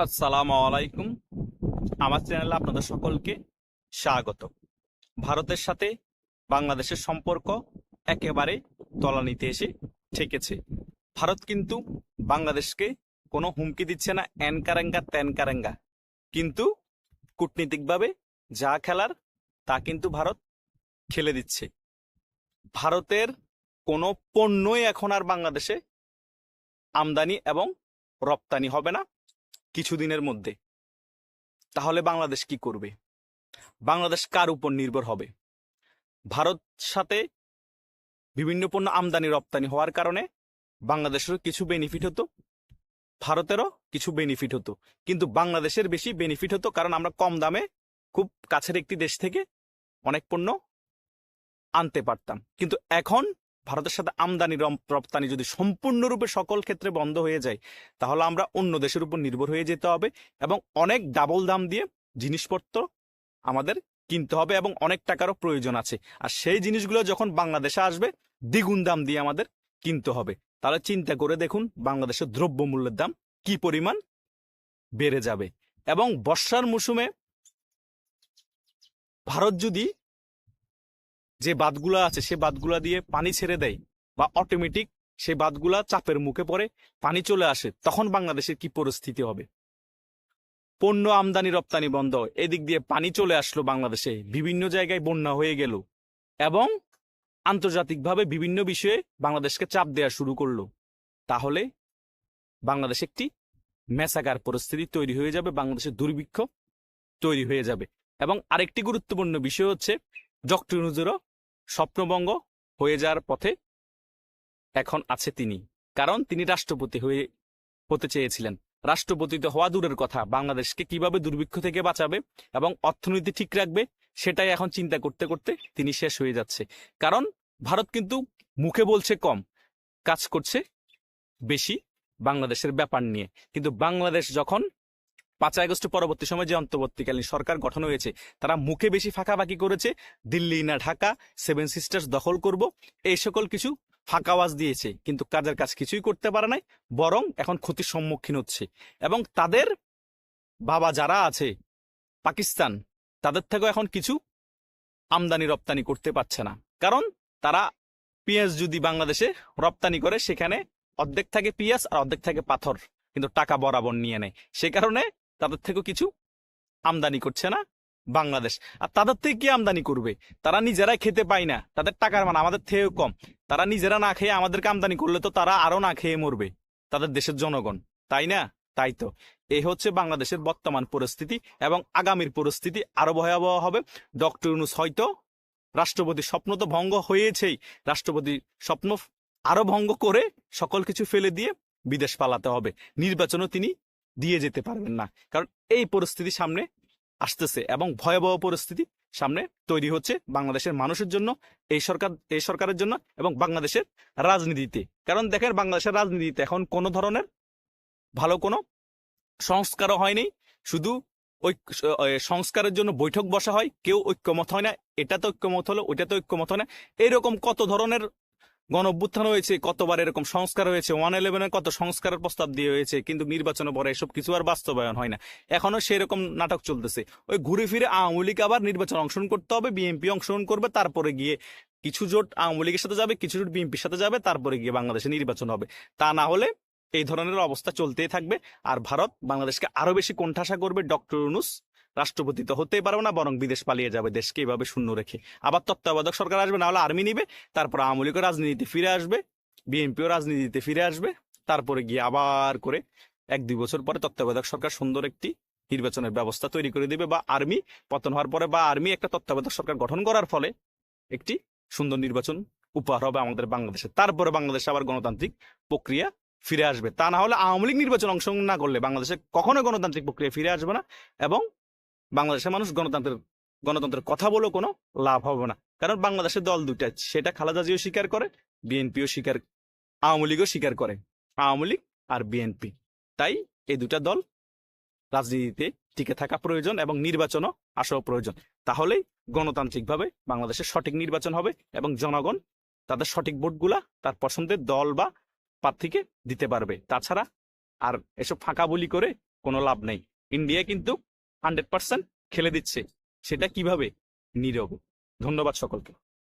আসসালামু আলাইকুম। আমার চ্যানেলে আপনাদের সকলকে স্বাগত। ভারতের সাথে বাংলাদেশের সম্পর্ক একেবারে তলানিতে এসে ঠেকেছে। ভারত কিন্তু বাংলাদেশকে কোনো হুমকি দিচ্ছে না এন কারেঙ্গা তেন কারেঙ্গা কিন্তু কূটনীতিকভাবে যা খেলার, তা কিন্তু ভারত খেলে দিচ্ছে। ভারতের কোনো পণ্যই এখন আর বাংলাদেশে আমদানি এবং রপ্তানি হবে না। কিছুদিনের মধ্যে। তাহলে বাংলাদেশ কি করবে? বাংলাদেশ কার উপর নির্ভর হবে? ভারত সাথে বিভিন্ন পণ্য আমদানি, রপ্তানি হওয়ার কারণে বাংলাদেশেরও কিছু বেনিফিট হতো, ভারতেরও কিছু বেনিফিট হতো। কিন্তু বাংলাদেশের বেশি বেনিফিট হতো কারণ আমরা কম দামে খুব কাছের একটি দেশ থেকে অনেক পণ্য আনতে পারতাম। কিন্তু এখন ভারতের সাথে আমদানি রপ্তানি যদি সম্পূর্ণরূপে সকল ক্ষেত্রে বন্ধ হয়ে যায়, তাহলে আমরা অন্য দেশের উপর নির্ভর হয়ে যেতে হবে এবং অনেক ডাবল দাম দিয়ে জিনিসপত্র আমাদের কিনতে হবে এবং অনেক টাকারও প্রয়োজন আছে। আর সেই জিনিসগুলো যখন বাংলাদেশে আসবে, দ্বিগুণ দাম দিয়ে আমাদের কিনতে হবে। তাহলে চিন্তা করে দেখুন বাংলাদেশের দ্রব্যমূল্যের দাম কি পরিমাণ বেড়ে যাবে। এবং বর্ষার মৌসুমে ভারত যদি যে বাঁধগুলো আছে, সে বাঁধগুলা দিয়ে পানি ছেড়ে দেয় বা অটোমেটিক সেই বাঁধগুলা চাপের মুখে পড়ে, পানি চলে আসে, তখন বাংলাদেশের কি পরিস্থিতি হবে? পণ্য আমদানি রপ্তানি বন্ধ, এদিক দিয়ে পানি চলে আসলো বাংলাদেশে, বিভিন্ন জায়গায় বন্যা হয়ে গেল এবং আন্তর্জাতিকভাবে বিভিন্ন বিষয়ে বাংলাদেশকে চাপ দেওয়া শুরু করল। তাহলে বাংলাদেশ একটি মেসাগার পরিস্থিতি তৈরি হয়ে যাবে, বাংলাদেশের দুর্ভিক্ষ তৈরি হয়ে যাবে। এবং আরেকটি গুরুত্বপূর্ণ বিষয় হচ্ছে, ডক্টর নুজুরও স্বপ্নবঙ্গ হয়ে যাওয়ার পথে এখন আছে তিনি। কারণ তিনি রাষ্ট্রপতি হয়ে হতে চেয়েছিলেন। রাষ্ট্রপতি তো হওয়া দূরের কথা। বাংলাদেশকে কীভাবে দুর্ভিক্ষ থেকে বাঁচাবে এবং অর্থনীতি ঠিক রাখবে সেটাই এখন চিন্তা করতে করতে তিনি শেষ হয়ে যাচ্ছে। কারণ ভারত কিন্তু মুখে বলছে কম, কাজ করছে বেশি বাংলাদেশের ব্যাপার নিয়ে। কিন্তু বাংলাদেশ যখন পাঁচই আগস্ট পরবর্তী সময় যে অন্তর্বর্তীকালীন সরকার গঠন হয়েছে, তারা মুখে বেশি ফাঁকাফাঁকি করেছে। দিল্লি না ঢাকা সেভেন সিস্টার্স দখল করব। এই সকল কিছু ফাঁকাওয়াজ দিয়েছে, কিন্তু কাজের কাজ কিছুই করতে পারে নাই, বরং এখন ক্ষতির সম্মুখীন হচ্ছে। এবং তাদের বাবা যারা আছে, পাকিস্তান, তাদের থেকেও এখন কিছু আমদানি রপ্তানি করতে পারছে না। কারণ তারা পেঁয়াজ যদি বাংলাদেশে রপ্তানি করে, সেখানে অর্ধেক থাকে পেঁয়াজ আর অর্ধেক থাকে পাথর, কিন্তু টাকা বরাবর নিয়ে নেয়। সে কারণে তাদের থেকেও কিছু আমদানি করছে না বাংলাদেশ। আর তাদের থেকে কি আমদানি করবে? তারা নিজেরাই খেতে পায় না। তাদের টাকার মান আমাদের থেকেও কম। তারা নিজেরা না খেয়ে আমাদেরকে আমদানি করলে তো তারা আরও না খেয়ে মরবে। তাদের দেশের জনগণ, তাই না? তাই তো। এই হচ্ছে বাংলাদেশের বর্তমান পরিস্থিতি এবং আগামীর পরিস্থিতি আরও ভয়াবহ হবে। ডক্টর ইউনুস হয়তো রাষ্ট্রপতি স্বপ্ন তো ভঙ্গ হয়েছেই। রাষ্ট্রপতি স্বপ্ন আরও ভঙ্গ করে সকল কিছু ফেলে দিয়ে বিদেশ পালাতে হবে। নির্বাচনও তিনি দিয়ে যেতে পারবেন না। কারণ এই পরিস্থিতি সামনে আসতেছে এবং ভয়াবহ পরিস্থিতি সামনে তৈরি হচ্ছে বাংলাদেশের মানুষের জন্য, এই সরকার, এই সরকারের জন্য এবং বাংলাদেশের রাজনীতিতে। কারণ দেখেন, বাংলাদেশের রাজনীতিতে এখন কোনো ধরনের ভালো কোনো সংস্কারও হয়নি। শুধু ওই সংস্কারের জন্য বৈঠক বসা হয়, কেউ ঐক্যমত হয় না, এটা তো ঐক্যমত হলো, ওইটা তো ঐক্যমত হয় না। এরকম কত ধরনের গণ অভ্যুত্থান হয়েছে, কতবার এরকম সংস্কার হয়েছে ওয়ান ইলেভেনের কত সংস্কারের প্রস্তাব দিয়ে হয়েছে, কিন্তু নির্বাচনের পরে এসব কিছু আর বাস্তবায়ন হয় না। এখনও সেরকম নাটক চলতেছে। ওই ঘুরে ফিরে আওয়ামী লীগ আবার নির্বাচন অংশগ্রহণ করতে হবে, বিএনপি অংশগ্রহণ করবে, তারপরে গিয়ে কিছু জোট আওয়ামী লীগের সাথে যাবে, কিছু জোট বিএনপির সাথে যাবে, তারপরে গিয়ে বাংলাদেশে নির্বাচন হবে। তা না হলে এই ধরনের অবস্থা চলতেই থাকবে। আর ভারত বাংলাদেশকে আরও বেশি কোণঠাসা করবে, ডক্টর ইউনুস রাষ্ট্রপতি তো হতেই পারবে না, বরং বিদেশ পালিয়ে যাবে, দেশকে এভাবে শূন্য রেখে। আবার তত্ত্বাবধায়ক সরকার আসবে না হলে আর্মি নিবে, তারপর আওয়ামী লীগও রাজনীতিতে ফিরে আসবে বিএনপিও রাজনীতিতে ফিরে আসবে, তারপরে গিয়ে আবার করে এক দুই বছর পরে তত্ত্বাবধায়ক সরকার সুন্দর একটি নির্বাচনের ব্যবস্থা তৈরি করে দিবে, বা আর্মি পতন হওয়ার পরে, বা আর্মি একটা তত্ত্বাবধায়ক সরকার গঠন করার ফলে একটি সুন্দর নির্বাচন উপহার হবে আমাদের বাংলাদেশে। তারপরে বাংলাদেশে আবার গণতান্ত্রিক প্রক্রিয়া ফিরে আসবে। তা না হলে আওয়ামী লীগ নির্বাচন অংশগ্রহণ না করলে বাংলাদেশে কখনো গণতান্ত্রিক প্রক্রিয়া ফিরে আসবে না, এবং বাংলাদেশের মানুষ গণতন্ত্রের গণতন্ত্রের কথা বলেও কোনো লাভ হবে না। কারণ বাংলাদেশের দল দুইটা, সেটা খালেদা জিও স্বীকার করে, বিএনপিও স্বীকার, আওয়ামী লীগও স্বীকার করে, আওয়ামী লীগ আর বিএনপি। তাই এই দুটা দল রাজনীতিতে টিকে থাকা প্রয়োজন এবং নির্বাচনও আসাও প্রয়োজন। তাহলেই গণতান্ত্রিকভাবে বাংলাদেশের সঠিক নির্বাচন হবে এবং জনগণ তাদের সঠিক ভোটগুলা তার পছন্দের দল বা প্রার্থীকে দিতে পারবে। তাছাড়া আর এসব ফাঁকা বলি করে কোনো লাভ নেই। ইন্ডিয়া কিন্তু হান্ড্রেড পার্সেন্ট খেলে দিচ্ছে। সেটা কীভাবে? নীরবে। ধন্যবাদ সকলকে।